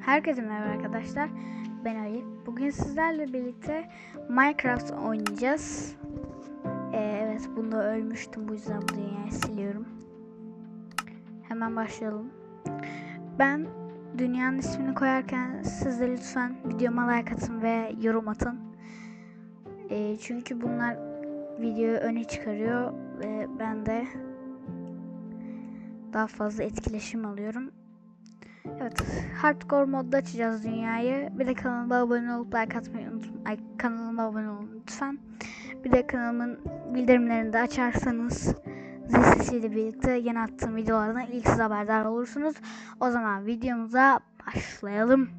Herkese merhaba arkadaşlar. Ben Ali. Bugün sizlerle birlikte Minecraft oynayacağız. Ee, evet bunda ölmüştüm bu yüzden bu dünyayı siliyorum. Hemen başlayalım. Ben dünyanın ismini koyarken siz de lütfen videoma like atın ve yorum atın. Ee, çünkü bunlar videoyu öne çıkarıyor ve ben de daha fazla etkileşim alıyorum. Evet, hardcore modda açacağız dünyayı. Bir de kanalıma abone olup like atmayı unutmayın. Ay, kanalıma abone olun lütfen. Bir de kanalımın bildirimlerini de açarsanız zil sesiyle birlikte yeni attığım videolardan ilk siz haberdar olursunuz. O zaman videomuza başlayalım.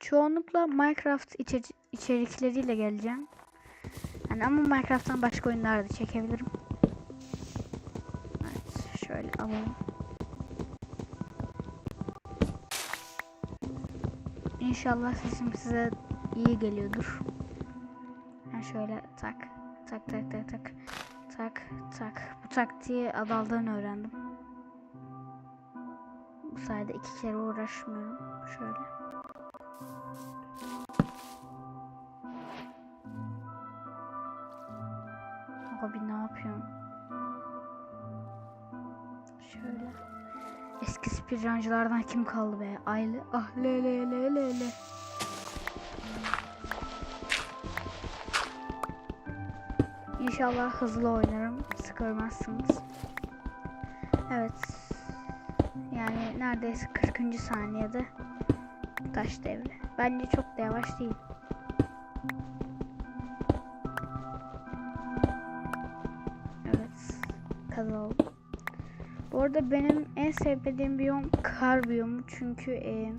Çoğunlukla Minecraft içeri- içerikleriyle geleceğim. Yani ama Minecraft'tan başka oyunlar da çekebilirim. Alalım. İnşallah sesim size iyi geliyordur. Ben şöyle tak tak tak tak tak tak tak. Bu taktiği Adal'dan öğrendim. Bu sayede iki kere uğraşmıyorum. Şöyle. Şöyle. Eski speedruncılardan kim kaldı be? Aylı. Ah le le le le le. İnşallah hızlı oynarım. Sıkılmazsınız. Evet. Yani neredeyse 40. saniyede taş devri. Bence çok da yavaş değil. Evet. Kazalım. Bu arada benim en sevdiğim biyom kar biyomu çünkü e,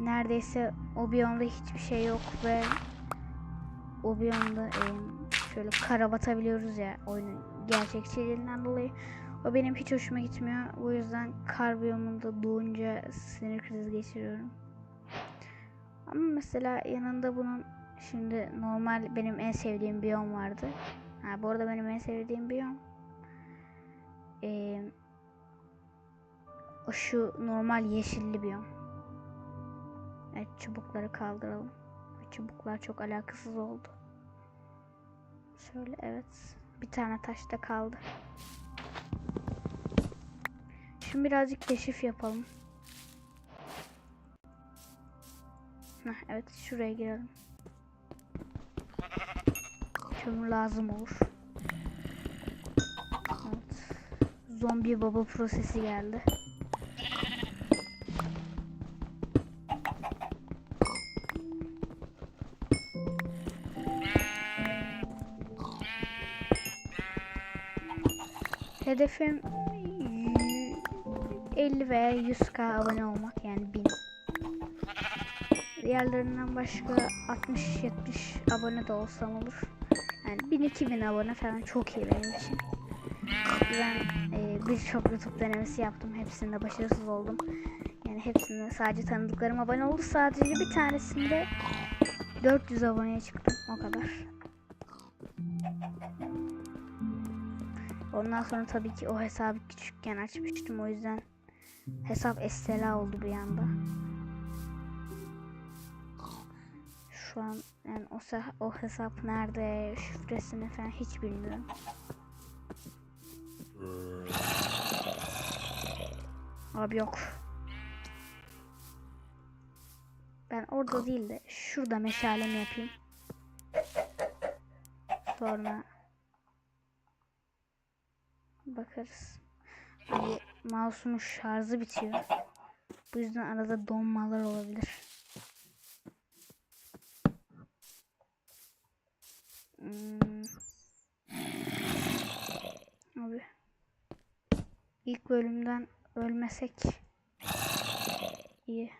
neredeyse o biyomda hiçbir şey yok ve o biyomda e, şöyle kara batabiliyoruz ya oyunun gerçekçiliğinden dolayı. O benim hiç hoşuma gitmiyor. O yüzden kar biyomunda doğunca sinir krizi geçiriyorum. Ama mesela yanında bunun şimdi normal benim en sevdiğim biyom vardı. Ha, bu arada benim en sevdiğim biyom eee o şu normal yeşilli biyom. Evet çubukları kaldıralım. Çubuklar çok alakasız oldu. Şöyle evet. Bir tane taş da kaldı. Şimdi birazcık keşif yapalım. Heh, evet şuraya girelim. Kömür lazım olur. Evet. Zombi baba prosesi geldi. Hedefim y- 50 veya 100k abone olmak yani 1000. Diğerlerinden başka 60-70 abone de olsam olur. Yani 1000-2000 abone falan çok iyi benim için. Ben e, birçok YouTube denemesi yaptım. Hepsinde başarısız oldum. Yani hepsinde sadece tanıdıklarım abone oldu. Sadece bir tanesinde 400 aboneye çıktım. O kadar. Ondan sonra tabii ki o hesabı küçükken açmıştım. O yüzden hesap estela oldu bir anda. Şu an yani o, o hesap nerede, şifresini falan hiç bilmiyorum. Abi yok. Ben orada değil de şurada meşalemi yapayım. Sonra bakarız. Abi mouse'umun şarjı bitiyor. Bu yüzden arada donmalar olabilir. Hmm. Abi. İlk bölümden ölmesek iyi.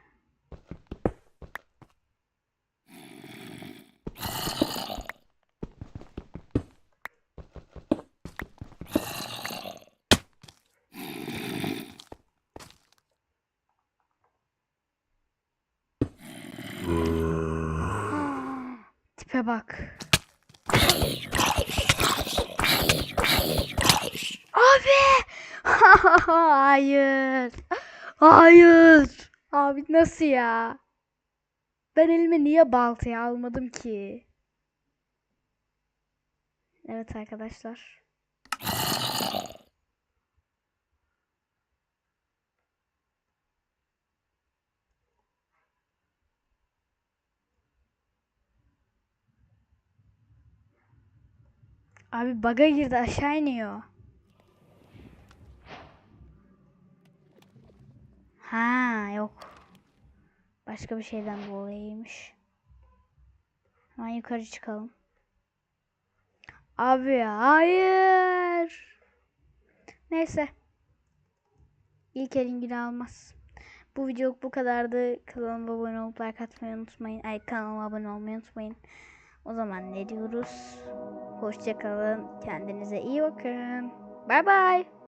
Tipe bak. Abi! Hayır. Hayır. Abi nasıl ya? Ben elime niye baltayı almadım ki? Evet arkadaşlar. Abi baga girdi aşağı iniyor. Ha yok. Başka bir şeyden dolayıymış. Hemen yukarı çıkalım. Abi hayır. Neyse. İlk elin günü almaz. Bu videoluk bu kadardı. Kanalıma abone olup like atmayı unutmayın. Ay kanalıma abone olmayı unutmayın. O zaman ne diyoruz? Hoşçakalın. Kendinize iyi bakın. Bay bay.